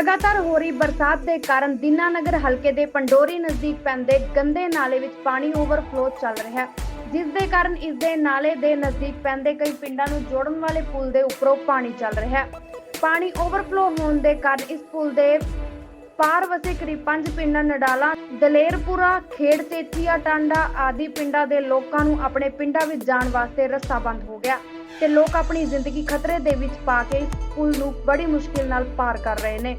ਲਗਾਤਾਰ ਹੋ ਰਹੀ ਬਰਸਾਤ ਦੇ ਕਾਰਨ ਦੀਨਾਨਗਰ ਹਲਕੇ ਦੇ ਪੰਡੋਰੀ ਨਜ਼ਦੀਕ ਪੈਂਦੇ ਗੰਦੇ ਨਾਲੇ ਵਿੱਚ ਪਾਣੀ ਓਵਰਫਲੋ ਚੱਲ ਰਿਹਾ ਹੈ। ਜਿਸ ਦੇ ਕਾਰਨ ਇਸ ਦੇ ਨਾਲੇ ਦੇ ਨਜ਼ਦੀਕ ਪੈਂਦੇ ਕਈ ਪਿੰਡਾਂ ਨੂੰ ਜੋੜਨ ਵਾਲੇ ਪੁਲ ਦੇ ਉੱਪਰੋਂ ਪਾਣੀ ਚੱਲ ਰਿਹਾ ਹੈ। ਪਾਣੀ ਓਵਰਫਲੋ ਹੋਣ ਦੇ ਕਾਰਨ ਇਸ ਪੁਲ ਦੇ ਪਾਰ ਵਸੇ ਕਰੀਬ ਪੰਜ ਪਿੰਡਾਂ ਨਡਾਲਾ, ਦਲੇਰਪੁਰਾ, ਖੇੜ, ਤੇਤੀਆ, ਟਾਂਡਾ ਆਦਿ ਪਿੰਡਾਂ ਦੇ ਲੋਕਾਂ ਨੂੰ ਆਪਣੇ ਪਿੰਡਾਂ ਵਿੱਚ ਜਾਣ ਵਾਸਤੇ ਰਸਤਾ ਬੰਦ ਹੋ ਗਿਆ ਤੇ ਲੋਕ ਆਪਣੀ ਜ਼ਿੰਦਗੀ ਖਤਰੇ ਦੇ ਵਿੱਚ ਪਾ ਕੇ ਇਸ ਪੁਲ ਨੂੰ ਬੜੀ ਮੁਸ਼ਕਿਲ ਨਾਲ ਪਾਰ ਕਰ ਰਹੇ ਨੇ।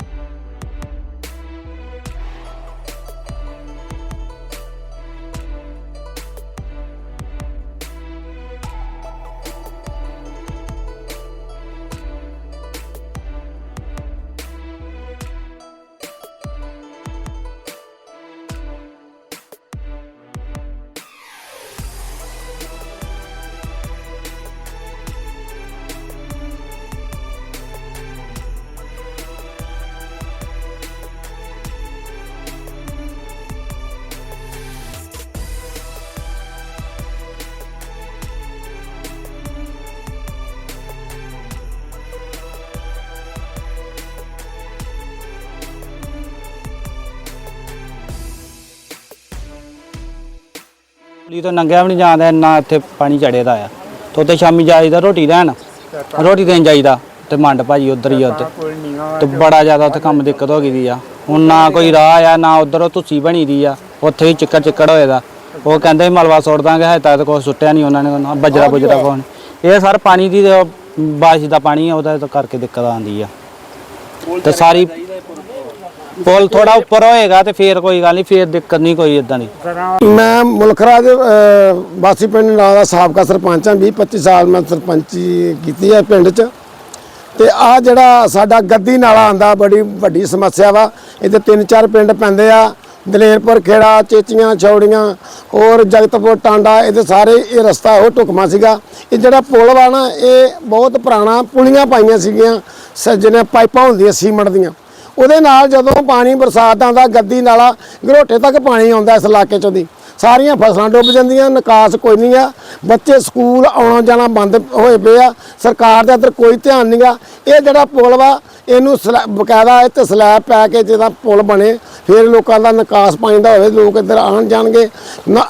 ਲਈ ਤੋਂ ਨੰਗਿਆ ਵੀ ਨਹੀਂ ਜਾਂਦਾ ਇੰਨਾ ਇੱਥੇ ਪਾਣੀ ਚੜਿਆ ਦਾ ਆ। ਤੇ ਉੱਥੇ ਸ਼ਾਮੀ ਜਾਈਦਾ ਰੋਟੀ ਲੈਣ ਰੋਟੀ ਦੇਣ ਜਾਈਦਾ ਤੇ ਮੰਡ ਭਾਜੀ ਉਧਰ ਹੀ ਆ ਉੱਥੇ। ਤੇ ਬੜਾ ਜ਼ਿਆਦਾ ਉੱਥੇ ਕੰਮ ਦਿੱਕਤ ਹੋ ਗਈ ਦੀ ਆ। ਹੁਣ ਨਾ ਕੋਈ ਰਾਹ ਆ ਨਾ ਉਧਰ ਧੁੱਸੀ ਬਣੀ ਦੀ ਆ ਉੱਥੇ ਹੀ ਚਿੱਕੜ ਚਿੱਕੜ ਹੋਏ ਦਾ। ਉਹ ਕਹਿੰਦੇ ਮਲਵਾ ਸੁੱਟ ਦਾਂਗੇ ਹਜੇ ਤੱਕ ਕੋਈ ਸੁੱਟਿਆ ਨਹੀਂ ਉਹਨਾਂ ਨੇ ਬਜਰਾ ਬੁਜਰਾ ਕੋਣ ਇਹ ਸਰ ਪਾਣੀ ਦੀ ਬਾਰਿਸ਼ ਦਾ ਪਾਣੀ ਆ ਉਹਦਾ ਕਰਕੇ ਦਿੱਕਤ ਆਉਂਦੀ ਆ। ਤੇ ਸਾਰੀ ਪੁਲ ਥੋੜਾ ਉੱਪਰ ਹੋਏਗਾ ਤੇ ਫੇਰ ਕੋਈ ਗੱਲ ਨਹੀਂ ਫੇਰ ਦਿੱਕਤ ਨਹੀਂ ਕੋਈ ਇਦਾਂ ਦੀ। ਮੈਂ ਮੁਲਖਰਾ ਦੇ ਅਹ, ਵਾਸੀ ਪਿੰਡ ਨਾਲ ਦਾ ਸਾਬਕਾ ਸਰਪੰਚ ਹਾਂ 20 25 ਸਾਲ ਮੈਂ ਸਰਪੰਚੀ ਕੀਤੀ ਹੈ ਪਿੰਡ 'ਚ। ਤੇ ਆ ਜਿਹੜਾ ਸਾਡਾ ਗੱਦੀ ਨਾਲਾ ਆਂਦਾ ਬੜੀ ਵੱਡੀ ਸਮੱਸਿਆ ਵਾ। ਇਹਦੇ ਤਿੰਨ ਚਾਰ ਪਿੰਡ ਪੈਂਦੇ ਆ ਦਲੇਰਪੁਰ ਖੇੜਾ ਚੇਚੀਆਂ ਚੌੜੀਆਂ ਔਰ ਜਗਤਪੁਰ ਟਾਂਡਾ ਇਹਦੇ ਸਾਰੇ ਇਹ ਰਸਤਾ ਉਹ ਢੁਕਮਾ ਸੀਗਾ। ਇਹ ਜਿਹੜਾ ਪੁਲ ਵਾ ਨਾ ਇਹ ਬਹੁਤ ਪੁਰਾਣਾ ਪੁਲੀਆਂ ਪਾਈਆਂ ਸੀਗੀਆਂ ਸੱਜਣੇ ਪਾਈਪਾਂ ਹੁੰਦੀਆਂ ਸੀਮੈਂਟ ਦੀਆਂ। ਉਹਦੇ ਨਾਲ ਜਦੋਂ ਪਾਣੀ ਬਰਸਾਤ ਆਉਂਦਾ ਗੱਦੀ ਨਾਲਾ ਘਰੋਟੇ ਤੱਕ ਪਾਣੀ ਆਉਂਦਾ ਇਸ ਇਲਾਕੇ ਚੋਂ ਦੀ ਸਾਰੀਆਂ ਫਸਲਾਂ ਡੁੱਬ ਜਾਂਦੀਆਂ ਨਿਕਾਸ ਕੋਈ ਨਹੀਂ ਆ ਬੱਚੇ ਸਕੂਲ ਆਉਣਾ ਜਾਣਾ ਬੰਦ ਹੋਏ ਪਏ ਆ ਸਰਕਾਰ ਦਾ ਇੱਧਰ ਕੋਈ ਧਿਆਨ ਨਹੀਂਗਾ ਇਹ ਜਿਹੜਾ ਪੁਲ ਵਾ ਇਹਨੂੰ ਬਕਾਇਦਾ ਇਹ ਤੇ ਸਲੈਬ ਪੈ ਕੇ ਜਿਹਦਾ ਪੁਲ ਬਣੇ ਫਿਰ ਲੋਕਾਂ ਦਾ ਨਿਕਾਸ ਪਾਣੀ ਦਾ ਹੋਵੇ ਲੋਕ ਇੱਧਰ ਆਣ ਜਾਣਗੇ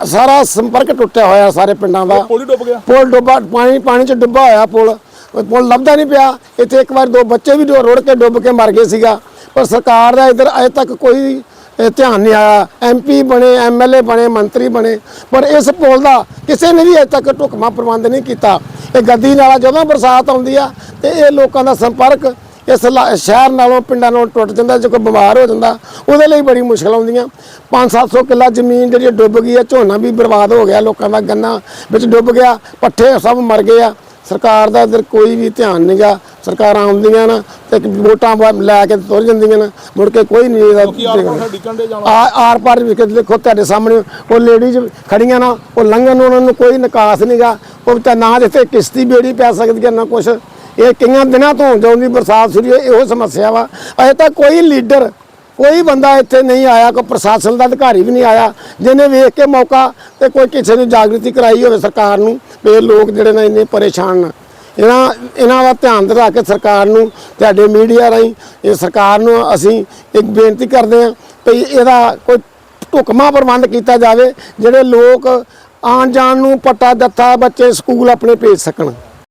ਸਾਰਾ ਸੰਪਰਕ ਟੁੱਟਿਆ ਹੋਇਆ ਸਾਰੇ ਪਿੰਡਾਂ ਦਾ। ਪੁਲ ਡੁੱਬ ਗਿਆ। ਪੁਲ ਡੁੱਬਾ ਪਾਣੀ ਪਾਣੀ ਚ ਡੁੱਬਾ ਹੋਇਆ ਪੁਲ। ਉਹ ਪੁਲ ਲੱਭਦਾ ਨਹੀਂ ਪਿਆ। ਇੱਥੇ ਇੱਕ ਵਾਰ ਦੋ ਬੱਚੇ ਵੀ ਡੋ- ਰੁੜ ਕੇ ਡੁੱਬ ਕੇ ਮਰ ਗਏ ਸੀਗਾ। ਪਰ ਸਰਕਾਰ ਦਾ ਇਧਰ ਅਜੇ ਤੱਕ ਕੋਈ ਧਿਆਨ ਨਹੀਂ ਆਇਆ। ਐਮਪੀ ਬਣੇ ਐਮਐਲਏ ਬਣੇ, ਮੰਤਰੀ ਬਣੇ। ਪਰ ਇਸ ਪੁਲ ਦਾ ਕਿਸੇ ਨੇ ਵੀ ਅਜੇ ਤੱਕ ਢੁਕਮਾ ਪ੍ਰਬੰਧ ਨਹੀਂ ਕੀਤਾ। ਇਹ ਗੱਦੀ ਨਾਲਾ ਜਦੋਂ ਬਰਸਾਤ ਆਉਂਦੀ ਆ ਤੇ ਇਹ ਲੋਕਾਂ ਦਾ ਸੰਪਰਕ ਇਸ ਲਾ- ਸ਼ਹਿਰ ਨਾਲੋਂ, ਪਿੰਡਾਂ ਨਾਲੋਂ ਟੁੱਟ ਜਾਂਦਾ, ਜੇ ਕੋਈ ਬਿਮਾਰ ਹੋ ਜਾਂਦਾ, ਉਹਦੇ ਲਈ ਬੜੀ ਮੁਸ਼ਕਲ ਆਉਂਦੀਆਂ। 5-700 ਕਿੱਲਾ ਜ਼ਮੀਨ ਜਿਹੜੀ ਡੁੱਬ ਗਈ ਹੈ ਝੋਨਾ ਵੀ ਬਰਬਾਦ ਹੋ ਗਿਆ, ਲੋਕਾਂ ਦਾ ਗੰਨਾ ਵਿੱਚ ਡੁੱਬ ਗਿਆ, ਪੱਠੇ ਸਭ ਮਰ ਗਏ ਆ। ਸਰਕਾਰ ਦਾ ਇੱਧਰ ਕੋਈ ਵੀ ਧਿਆਨ ਨਹੀਂਗਾ ਸਰਕਾਰਾਂ ਆਉਂਦੀਆਂ ਨਾ ਤੇ ਵੋਟਾਂ ਲੈ ਕੇ ਤੁਰ ਜਾਂਦੀਆਂ ਨਾ। ਮੁੜ ਕੇ ਕੋਈ ਨਹੀਂ ਇਹਦਾ ਆਰ ਪਾਰ ਵੀ ਦੇਖੋ ਤੁਹਾਡੇ ਸਾਹਮਣੇ ਉਹ ਲੇਡੀਜ਼ ਖੜੀਆਂ ਨਾ ਉਹ ਲੰਘਣ ਨੂੰ ਉਹਨਾਂ ਨੂੰ ਕੋਈ ਨਿਕਾਸ ਨਹੀਂਗਾ ਉਹ ਤਾਂ ਨਾ ਜਿੱਥੇ ਕਿਸ਼ਤੀ ਬੇੜੀ ਪੈ ਸਕਦੀ ਹੈ ਨਾ ਕੁਛ। ਇਹ ਕਈਆਂ ਦਿਨਾਂ ਤੋਂ ਜਾਂਦੀ ਬਰਸਾਤ ਸ਼ੁਰੂ ਇਹੋ ਸਮੱਸਿਆ ਵਾ। ਅਜੇ ਤੱਕ ਕੋਈ ਲੀਡਰ ਕੋਈ ਬੰਦਾ ਇੱਥੇ ਨਹੀਂ ਆਇਆ, ਕੋਈ ਪ੍ਰਸ਼ਾਸਨ ਦਾ ਅਧਿਕਾਰੀ ਵੀ ਨਹੀਂ ਆਇਆ, ਜਿਹਨੇ ਵੇਖ ਕੇ ਮੌਕਾ ਤੇ ਕੋਈ ਕਿਸੇ ਨੂੰ ਜਾਗ੍ਰਿਤੀ ਕਰਾਈ ਹੋਵੇ ਸਰਕਾਰ ਨੂੰ ਵੀ ਇਹ ਲੋਕ ਜਿਹੜੇ ਨੇ ਇੰਨੇ ਪਰੇਸ਼ਾਨ ਨੇ। ਇਹਨਾਂ ਇਹਨਾਂ ਦਾ ਧਿਆਨ ਦਿਲਾ ਕੇ ਸਰਕਾਰ ਨੂੰ, ਤੁਹਾਡੇ ਮੀਡੀਆ ਰਾਹੀਂ, ਇਹ ਸਰਕਾਰ ਨੂੰ ਅਸੀਂ ਇੱਕ ਬੇਨਤੀ ਕਰਦੇ ਹਾਂ ਕਿ ਇਹਦਾ ਕੋਈ ਢੁਕਮਾ ਪ੍ਰਬੰਧ ਕੀਤਾ ਜਾਵੇ, ਜਿਹੜੇ ਲੋਕ ਆਉਣ ਜਾਣ ਨੂੰ ਪੱਟਾ ਦੱਥਾ ਬੱਚੇ ਸਕੂਲ ਆਪਣੇ ਭੇਜ ਸਕਣ।